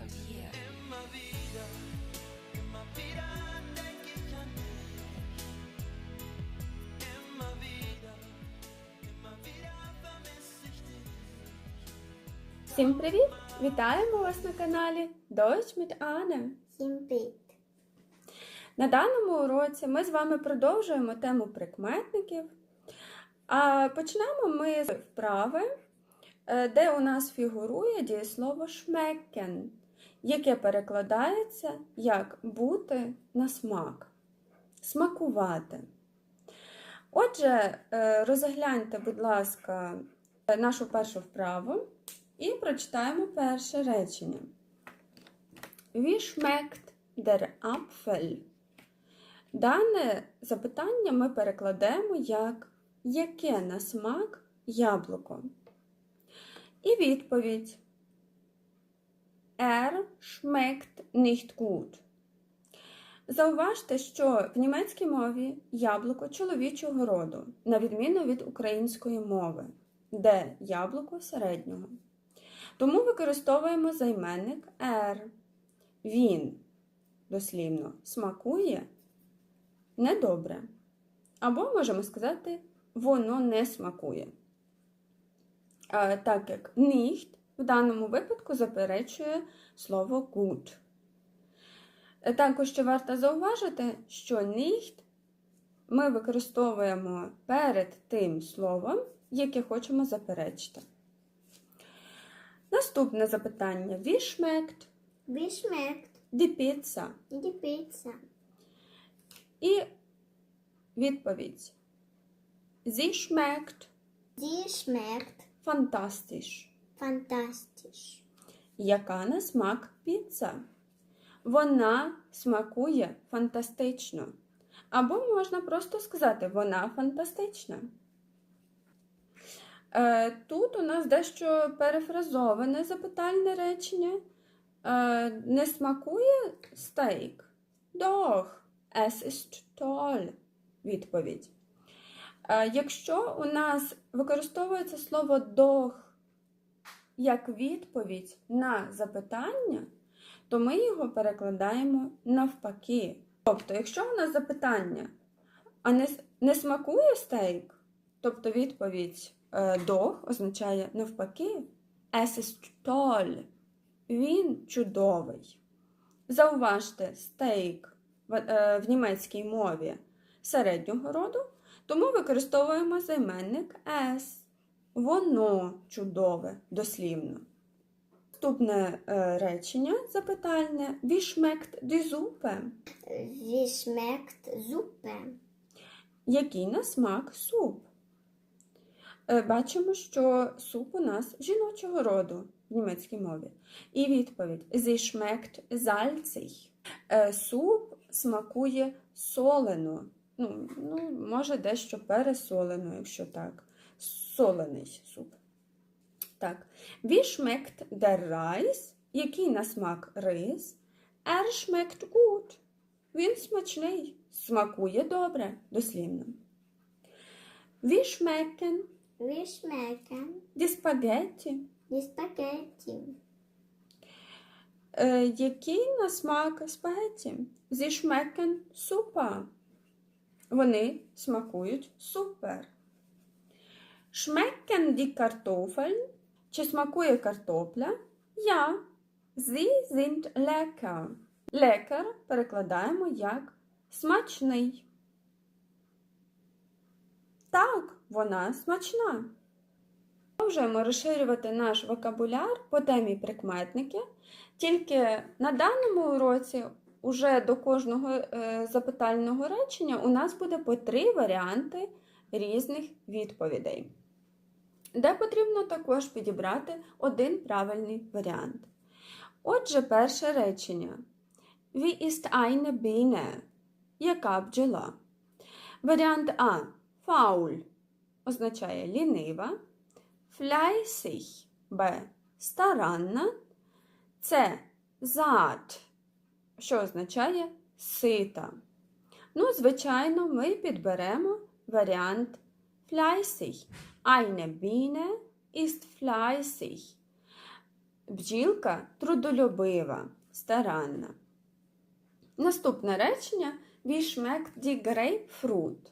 from here. Immer wieder, immer wieder denk ich an dich. Immer wieder, immer wieder vermisse ich dich. Всім привіт! Вітаємо вас на каналі Дощ mit Ане. Всім привіт! На даному уроці ми з вами продовжуємо тему прикметників. А почнемо ми з вправи, е, де у нас фігурує дієслово schmecken, яке перекладається як бути на смак, смакувати. Отже, е, розгляньте, будь ласка, нашу першу вправу і прочитаємо перше речення. Wie schmeckt der Apfel? Дане запитання ми перекладемо як яке на смак яблуко. І відповідь Er schmeckt nicht gut. Зауважте, що в німецькій мові яблуко чоловічого роду, на відміну від української мови, де яблуко середнього. Тому використовуємо займенник er. Він дослівно смакує недобре. Або можемо сказати, воно не смакує. Так як nicht в даному випадку заперечує слово gut. Е, Також ще варто зауважити, що nicht ми використовуємо перед тим словом, яке хочемо заперечити. Наступне запитання: Wie schmeckt Wie schmeckt die Pizza? die Pizza? І відповідь. Sie schmeckt Die schmeckt fantastisch. Fantastisch. Яка на смак піца? Вона смакує фантастично. Або можна просто сказати, вона фантастична. Е, Тут у нас дещо перефразоване запитальне речення. Е, Не смакує стейк? Doch, es ist toll. Відповідь. Е, Якщо у нас використовується слово doch як відповідь на запитання, то ми його перекладаємо навпаки. Тобто, якщо у нас запитання, а не, не смакує стейк, тобто відповідь е, «doch» означає навпаки «es ist toll» – він чудовий. Зауважте, стейк в, е, німецькій мові середнього роду, тому використовуємо займенник «es». Воно чудове, дослівно. Наступне е, речення запитальне Wie schmeckt die Suppe? Wie schmeckt Suppe? Який на смак суп? Е, Бачимо, що суп у нас жіночого роду в німецькій мові. І відповідь Sie schmeckt salzig. Е, Суп смакує солено. Ну, ну, може, дещо пересолено, якщо так. Солений суп. Так. Wie schmeckt der Reis? Який на смак рис? Er schmeckt gut. Він смачний, смакує добре, дослівно. Wie schmecken Wie schmecken die Spaghetti? die Spaghetti? Е, який на смак спагетті? Sie schmecken super. Вони смакують супер. Schmecken die Kartoffeln? Чи смакує картопля? Ja. Sie sind lecker. Lecker перекладаємо як смачний. Так, вона смачна. Продовжуємо розширювати наш вокабуляр по темі прикметники. Тільки на даному уроці уже до кожного е, запитального речення у нас буде по три варіанти різних відповідей, де потрібно також підібрати один правильний варіант. Отже, перше речення. Wie ist eine Biene? Яка бджола? Варіант А. Faul означає лінива. Fleißig Б. Старанна. С. Зад, що означає сита. Ну, звичайно, ми підберемо варіант fleißig. Eine Biene ist fleißig. Бджілка трудолюбива, старанна. Наступне речення Wie schmeckt die Grapefruit?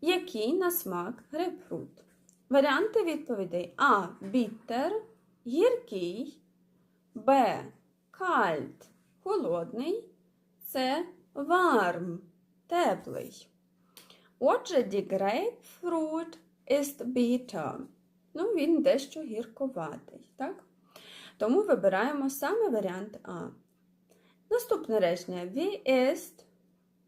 Який на смак грейпфрут? Варіанти відповідей А. Bitter – гіркий, Б. Kalt – холодний, С. Warm – теплий. Отже, die Grapefruit ist bitter. Ну, він дещо гірковатий, так? Тому вибираємо саме варіант А. Наступне речення. Wie ist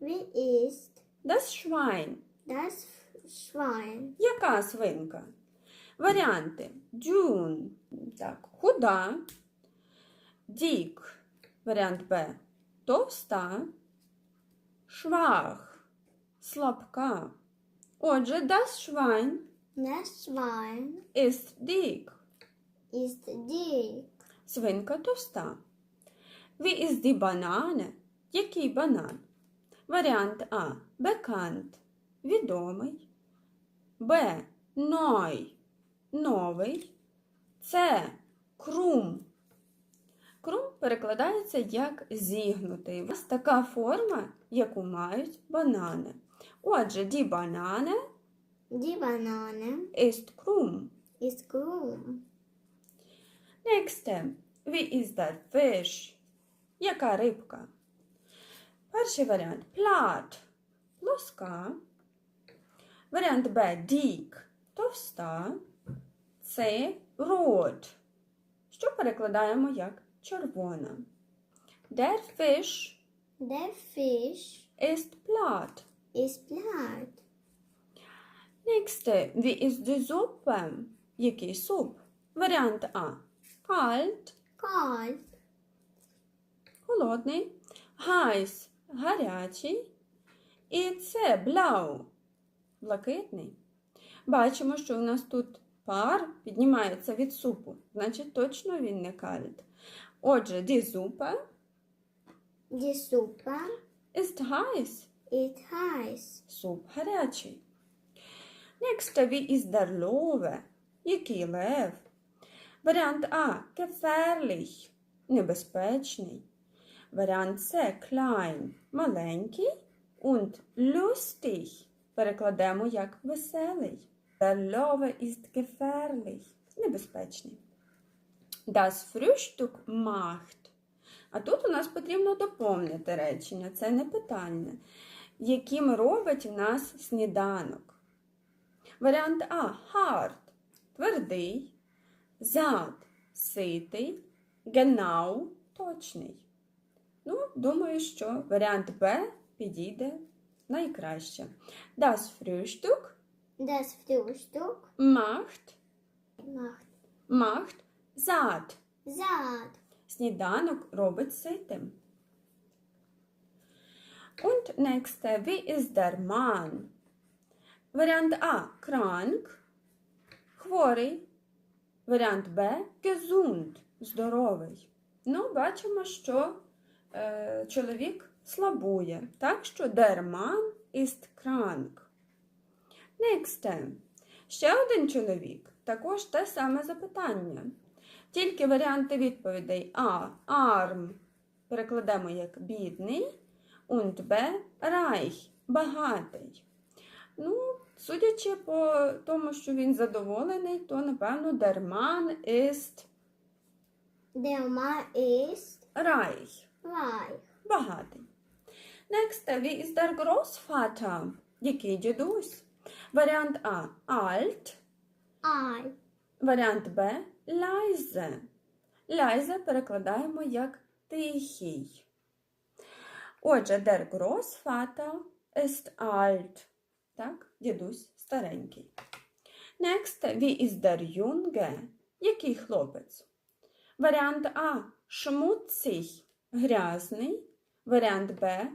Wie ist das Schwein? das Schwein? Яка свинка? Варіанти. Dünn. Так, худа. Dick. Варіант Б. Товста. Schwach. Слабка. Отже, das Schwein Das Schwein ist dick. ist dick. Свинка товста. Wie ist die Banane? Який банан? Варіант А. Bekannt. Відомий. Б. Neu. Новий. С. Крум. Крум перекладається як зігнутий. Ось така форма, яку мають банани. Отже, die Banane Die Banane ist krumm. ist krumm. Next. Wie ist der Fisch? Яка рибка? Перший варіант плат. Плоска. Варіант Б. Дік. Товста. С. Рот. Що перекладаємо як червона. Der Fisch Der Fisch ist platt. Ist platt. Next. Wie ist die Suppe? Який суп? Варіант А. Kalt. Kalt. холодний, heiß – гарячий, і це blau – блакитний. Бачимо, що у нас тут пар піднімається від супу, значить точно він не кальт. Отже, die Suppe Die Suppe ist heiß – ist heiß. суп гарячий. Next, wie ist der Löwe? Який лев? Варіант А – gefährlich – небезпечний. Варіант С klein – маленький. Und lustig перекладемо як веселий. Der Löwe ist gefährlich – небезпечний. Das Frühstück macht. А тут у нас потрібно доповнити речення. Це не питання. Яким робить у нас сніданок? Варіант А hard – твердий. Зад ситий, genau точний. Ну, думаю, що варіант Б підійде найкраще. Das Frühstück Das Frühstück macht, macht macht satt. satt. Сніданок робить ситим. Und nächste, wie ist der Mann? Варіант А krank, хворий. Варіант Б gesund, здоровий. Ну, бачимо, що е, чоловік слабує. Так що der Mann ist krank. Next. Ще один чоловік. Також те саме запитання. Тільки варіанти відповідей А. Arm перекладемо як бідний. Und Б. Reich багатий. Ну, судячи по тому, що він задоволений, то напевно der Mann ist Der Mann ist reich. reich. Багатий. Next, wie ist der Großvater? Який дідусь? Варіант А. Alt. Alt. Варіант Б. Leise. Leise перекладаємо як тихий. Отже, der Großvater ist alt. Так, дідусь старенький. Next, wie ist der Junge? Який хлопець? Варіант А. Schmutzig. Грязний. Варіант Б.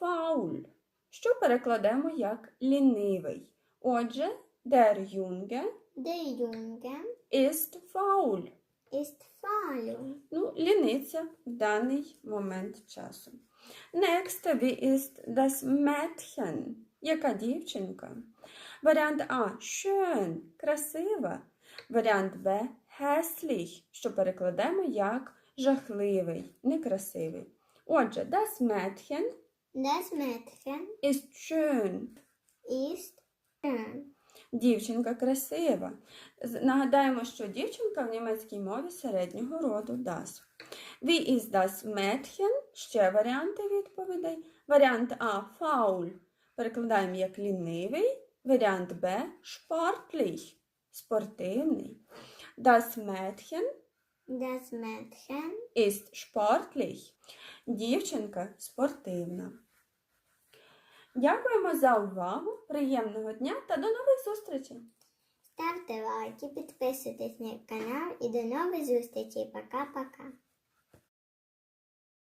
Faul. Що перекладемо як лінивий. Отже, der Junge Der Junge ist faul. ist faul. Ну, ліниться в даний момент часу. Next, wie ist das Mädchen? Яка дівчинка? Варіант А. Schön. Красива. Варіант Б. hässlich, що перекладемо як жахливий, некрасивий. Отже, das Mädchen Das Mädchen ist schön. ist schön. Дівчинка красива. Нагадаємо, що дівчинка в німецькій мові середнього роду das. Wie ist das Mädchen? Ще варіанти відповідей. Варіант А faul. Перекладаємо як лінивий. Варіант Б sportlich. Спортивний. Das Mädchen Das Mädchen ist sportlich. Дівчинка спортивна. Дякуємо за увагу. Приємного дня та до нових зустрічей! ставте лайки, підписуйтесь на канал і до нових зустрічей. Пока-пока.